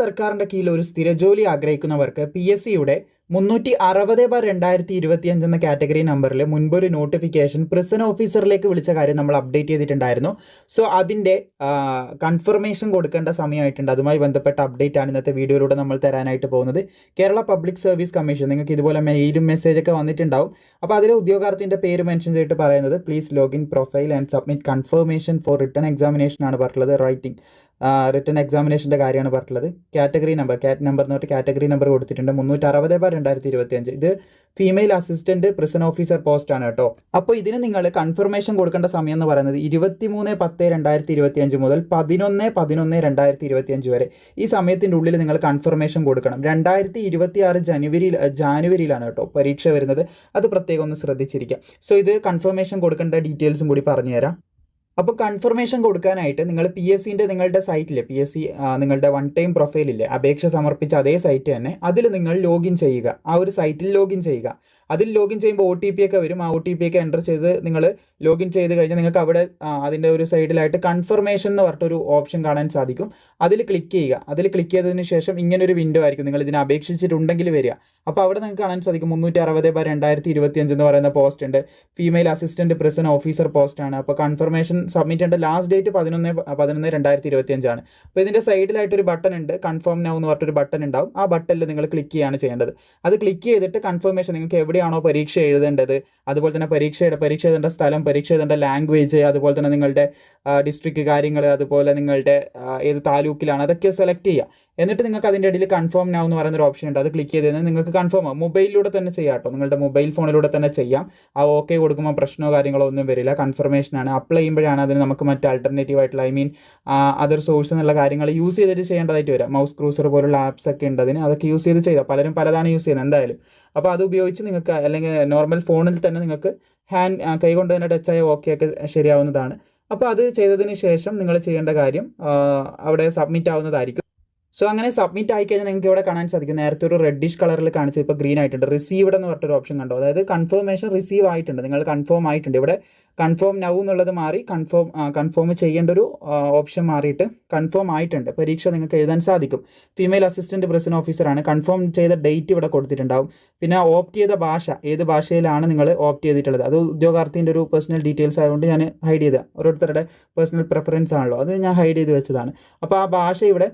സർക്കാരിന്റെ കീഴിൽ ഒരു സ്ഥിരജോലി ആഗ്രഹിക്കുന്നവർക്ക് പി എസ് സിയുടെ മുന്നൂറ്റി അറുപത് ബാർ രണ്ടായിരത്തി ഇരുപത്തിയഞ്ച് എന്ന കാറ്റഗറി നമ്പറിൽ മുൻപൊരു നോട്ടിഫിക്കേഷൻ പ്രിസൺ ഓഫീസറിലേക്ക് വിളിച്ച കാര്യം നമ്മൾ അപ്ഡേറ്റ് ചെയ്തിട്ടുണ്ടായിരുന്നു. സോ അതിന്റെ കൺഫർമേഷൻ കൊടുക്കേണ്ട സമയമായിട്ടുണ്ട്. അതുമായി ബന്ധപ്പെട്ട അപ്ഡേറ്റ് ആണ് ഇന്നത്തെ വീഡിയോയിലൂടെ നമ്മൾ തരാനായിട്ട് പോകുന്നത്. കേരള പബ്ലിക് സർവീസ് കമ്മീഷൻ നിങ്ങൾക്ക് ഇതുപോലെ മെയിലും മെസ്സേജ് ഒക്കെ വന്നിട്ടുണ്ടാവും. അപ്പോൾ അതിലെ ഉദ്യോഗാർത്ഥിന്റെ പേര് മെൻഷൻ ചെയ്തിട്ട് പറയുന്നത് please login profile and submit confirmation for written examination ആണ് പറഞ്ഞിട്ടുള്ളത് റൈറ്റിംഗ് റിട്ടേൺ എക്സാമിനേഷന്റെ കാര്യമാണ് പറഞ്ഞിട്ടുള്ളത്. കാറ്റഗറി നമ്പർ കാറ്റ് നമ്പർ എന്ന് പറഞ്ഞിട്ട് കാറ്റഗറി നമ്പർ കൊടുത്തിട്ടുണ്ട്. മുന്നൂറ്റി അറുപത് ബാർ രണ്ടായിരത്തി ഇരുപത്തി അഞ്ച് ഇത് female assistant prison officer post ആണ് കേട്ടോ. അപ്പോൾ ഇതിന് നിങ്ങൾ കൺഫർമേഷൻ കൊടുക്കേണ്ട സമയം എന്ന് പറയുന്നത് ഇരുപത്തി മൂന്ന് പത്ത് രണ്ടായിരത്തി ഇരുപത്തി അഞ്ച് മുതൽ പതിനൊന്ന് പതിനൊന്ന് രണ്ടായിരത്തി ഇരുപത്തി അഞ്ച് വരെ. ഈ സമയത്തിന്റെ ഉള്ളിൽ നിങ്ങൾ കൺഫർമേഷൻ കൊടുക്കണം. രണ്ടായിരത്തി ഇരുപത്തി ആറ് ജനുവരിയിൽ ജാനുവരിയിലാണ് കേട്ടോ പരീക്ഷ വരുന്നത്. അത് പ്രത്യേകം ഒന്ന് ശ്രദ്ധിച്ചിരിക്കുക. സോ ഇത് കൺഫർമേഷൻ കൊടുക്കേണ്ട ഡീറ്റെയിൽസും കൂടി പറഞ്ഞുതരാം. അപ്പോൾ കൺഫർമേഷൻ കൊടുക്കാനായിട്ട് നിങ്ങൾ പി എസ് സിന്റെ നിങ്ങളുടെ സൈറ്റിൽ പി എസ് സി നിങ്ങളുടെ വൺ ടൈം പ്രൊഫൈലില്ലേ അപേക്ഷ സമർപ്പിച്ച അതേ സൈറ്റ് തന്നെ അതിൽ നിങ്ങൾ ലോഗിൻ ചെയ്യുക. ആ ഒരു സൈറ്റിൽ ലോഗിൻ ചെയ്യുക. അതിൽ ലോഗിൻ ചെയ്യുമ്പോൾ ഒ ടി പി ഒക്കെ വരും. ആ ഒ ടി പി ഒക്കെ എന്റർ ചെയ്ത് നിങ്ങൾ ലോഗിൻ ചെയ്ത് കഴിഞ്ഞാൽ നിങ്ങൾക്ക് അവിടെ അതിന്റെ ഒരു സൈഡിലായിട്ട് കൺഫർമേഷൻ എന്ന് പറഞ്ഞിട്ടൊരു ഓപ്ഷൻ കാണാൻ സാധിക്കും. അതിൽ ക്ലിക്ക് ചെയ്യുക. അതിൽ ക്ലിക്ക് ചെയ്തതിന് ശേഷം ഇങ്ങനൊരു വിൻഡോ ആയിരിക്കും. നിങ്ങൾ ഇതിനെ അപേക്ഷിച്ചിട്ടുണ്ടെങ്കിൽ വരിക. അപ്പോൾ അവിടെ നിങ്ങൾക്ക് കാണാൻ സാധിക്കും. മുന്നൂറ്റി അറുപത് ബൈ രണ്ടായിരത്തി ഇരുപത്തി അഞ്ച് എന്ന് പറയുന്ന പോസ്റ്റ് ഉണ്ട്. Female assistant president officer post ആണ്. അപ്പോൾ കൺഫർമേഷൻ സബ്മിറ്റ് ചെയ്യേണ്ട ലാസ്റ്റ് ഡേറ്റ് പതിനൊന്ന് പതിനൊന്ന് രണ്ടായിരത്തി ഇരുപത്തി അഞ്ചാണ് അപ്പോൾ ഇതിന്റെ സൈഡിലായിട്ടൊരു ബട്ടൺ ഉണ്ട്. കൺഫേം നൗ എന്ന് പറഞ്ഞിട്ടൊരു ബട്ടൺ ഉണ്ടാവും. ആ ബട്ടണിൽ നിങ്ങൾ ക്ലിക്ക് ചെയ്യാണ് ചെയ്യേണ്ടത്. അത് ക്ലിക്ക് ചെയ്തിട്ട് കൺഫർമേഷൻ നിങ്ങൾക്ക് എവിടെയാണോ പരീക്ഷ എഴുതേണ്ടത്? അതുപോലെ തന്നെ പരീക്ഷയുടെ പരീക്ഷ എഴുതേണ്ട സ്ഥലം പരീക്ഷ എഴുതേണ്ട ലാംഗ്വേജ് അതുപോലെ തന്നെ നിങ്ങളുടെ ഡിസ്ട്രിക്ട് കാര്യങ്ങൾ അതുപോലെ നിങ്ങളുടെ ഏത് താലൂക്കിലാണ് അതൊക്കെ സെലക്ട് ചെയ്യുക. എന്നിട്ട് നിങ്ങൾക്ക് അതിന്റെ ഇടയിൽ കൺഫേം നൗ എന്ന് പറയുന്ന ഒരു ഓപ്ഷൻ ഉണ്ട്. അത് ക്ലിക്ക് ചെയ്ത് കഴിഞ്ഞാൽ നിങ്ങൾക്ക് കൺഫേം ആവും മൊബൈലിലൂടെ തന്നെ ചെയ്യാം കേട്ടോ. നിങ്ങളുടെ മൊബൈൽ ഫോണിലൂടെ തന്നെ ചെയ്യാം. ആ ഓക്കെ കൊടുക്കുമ്പോൾ പ്രശ്നമോ കാര്യങ്ങളോ ഒന്നും വരില്ല. കൺഫർമേഷനാണ് അപ്ലൈ ചെയ്യുമ്പോഴാണ് അതിന് നമുക്ക് മറ്റ് ആൾട്ടർനേറ്റീവ് ആയിട്ടുള്ള ഐ മീൻ അതർ സോഴ്സ് എന്നുള്ള കാര്യങ്ങൾ യൂസ് ചെയ്തിട്ട് ചെയ്യേണ്ടതായിട്ട് വരാം. മൗസ് ക്രൂസർ പോലുള്ള ആപ്സ് ഒക്കെ ഉണ്ട് അതിന്. അതൊക്കെ യൂസ് ചെയ്ത് ചെയ്താൽ പലരും പലതാണ് യൂസ് ചെയ്യുന്നത് എന്തായാലും. അപ്പോൾ അത് ഉപയോഗിച്ച് നിങ്ങൾക്ക് അല്ലെങ്കിൽ നോർമൽ ഫോണിൽ തന്നെ നിങ്ങൾക്ക് ഹാൻഡ് കൈകൊണ്ട് തന്നെ ടച്ച് ആയ ഓക്കെ ഒക്കെ ശരിയാവുന്നതാണ്. അപ്പോൾ അത് ചെയ്തതിന് ശേഷം നിങ്ങൾ ചെയ്യേണ്ട കാര്യം അവിടെ സബ്മിറ്റ് ആവുന്നതായിരിക്കും. സോ അങ്ങനെ സബ്മിറ്റ് ആയി കഴിഞ്ഞാൽ നിങ്ങൾക്ക് ഇവിടെ കാണാൻ സാധിക്കും. നേരത്തെ ഒരു റെഡിഷ് കളറിൽ കാണിച്ചത് ഇപ്പോൾ ഗ്രീൻ ആയിട്ടുണ്ട്. റിസീവ്ഡ് എന്ന് പറഞ്ഞൊരു ഓപ്ഷൻ കണ്ടോ? അതായത് കൺഫർമേഷൻ റിസീവ് ആയിട്ടുണ്ട്. നിങ്ങൾ കൺഫേം ആയിട്ടുണ്ട്. ഇവിടെ കൺഫേം നൗ എന്നുള്ളത് മാറി കൺഫേം കൺഫേം ചെയ്യേണ്ട ഒരു ഓപ്ഷൻ മാറിയിട്ട് കൺഫേം ആയിട്ടുണ്ട്. പരീക്ഷ നിങ്ങൾക്ക് എഴുതാൻ സാധിക്കും. ഫീമെയിൽ അസിസ്റ്റന്റ് പ്രസിഡന്റ് ഓഫീസറാണ് കൺഫേം ചെയ്ത ഡേറ്റ് ഇവിടെ കൊടുത്തിട്ടുണ്ടാവും. പിന്നെ ഓപ്റ്റ് ചെയ്ത ഭാഷ ഏത് ഭാഷയിലാണ് നിങ്ങൾ ഓപ്റ്റ് ചെയ്തിട്ടുള്ളത്? അത് ഉദ്യോഗാർത്ഥിന്റെ ഒരു പേഴ്സണൽ ഡീറ്റെയിൽസ് ആയതുകൊണ്ട് ഞാൻ ഹൈഡ് ചെയ്ത. ഓരോരുത്തരുടെ പേഴ്സണൽ പ്രിഫറൻസ് ആണല്ലോ. അത് ഞാൻ ഹൈഡ് ചെയ്ത് വെച്ചതാണ്. അപ്പോൾ ആ ഭാഷ ഇവിടെ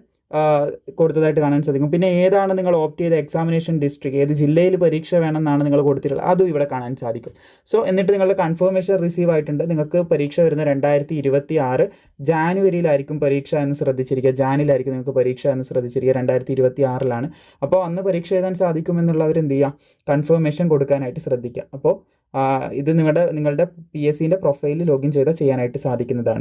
കൊടുത്തതായിട്ട് കാണാൻ സാധിക്കും. പിന്നെ ഏതാണ് നിങ്ങൾ ഓപ്റ്റ് ചെയ്ത എക്സാമിനേഷൻ ഡിസ്ട്രിക്ട് ഏത് ജില്ലയിൽ പരീക്ഷ വേണമെന്നാണ് നിങ്ങൾ കൊടുത്തിട്ടുള്ളത്? അതും ഇവിടെ കാണാൻ സാധിക്കും. സോ എന്നിട്ട് നിങ്ങളുടെ കൺഫർമേഷൻ റിസീവ് ആയിട്ടുണ്ട്. നിങ്ങൾക്ക് പരീക്ഷ വരുന്ന രണ്ടായിരത്തി ഇരുപത്തി ആറ് ജാനുവരിയിലായിരിക്കും പരീക്ഷ എന്ന് ശ്രദ്ധിച്ചിരിക്കുക. ജാനിലായിരിക്കും നിങ്ങൾക്ക് പരീക്ഷ എന്ന് ശ്രദ്ധിച്ചിരിക്കുക. രണ്ടായിരത്തി ഇരുപത്തി ആറിലാണ് അപ്പോൾ അന്ന് പരീക്ഷ എഴുതാൻ സാധിക്കുമെന്നുള്ളവർ എന്ത് ചെയ്യുക? കൺഫർമേഷൻ കൊടുക്കാനായിട്ട് ശ്രദ്ധിക്കുക. അപ്പോൾ ഇത് നിങ്ങളുടെ നിങ്ങളുടെ പി എസ് സിന്റെ പ്രൊഫൈലിൽ ലോഗിൻ ചെയ്താൽ ചെയ്യാനായിട്ട് സാധിക്കുന്നതാണ്.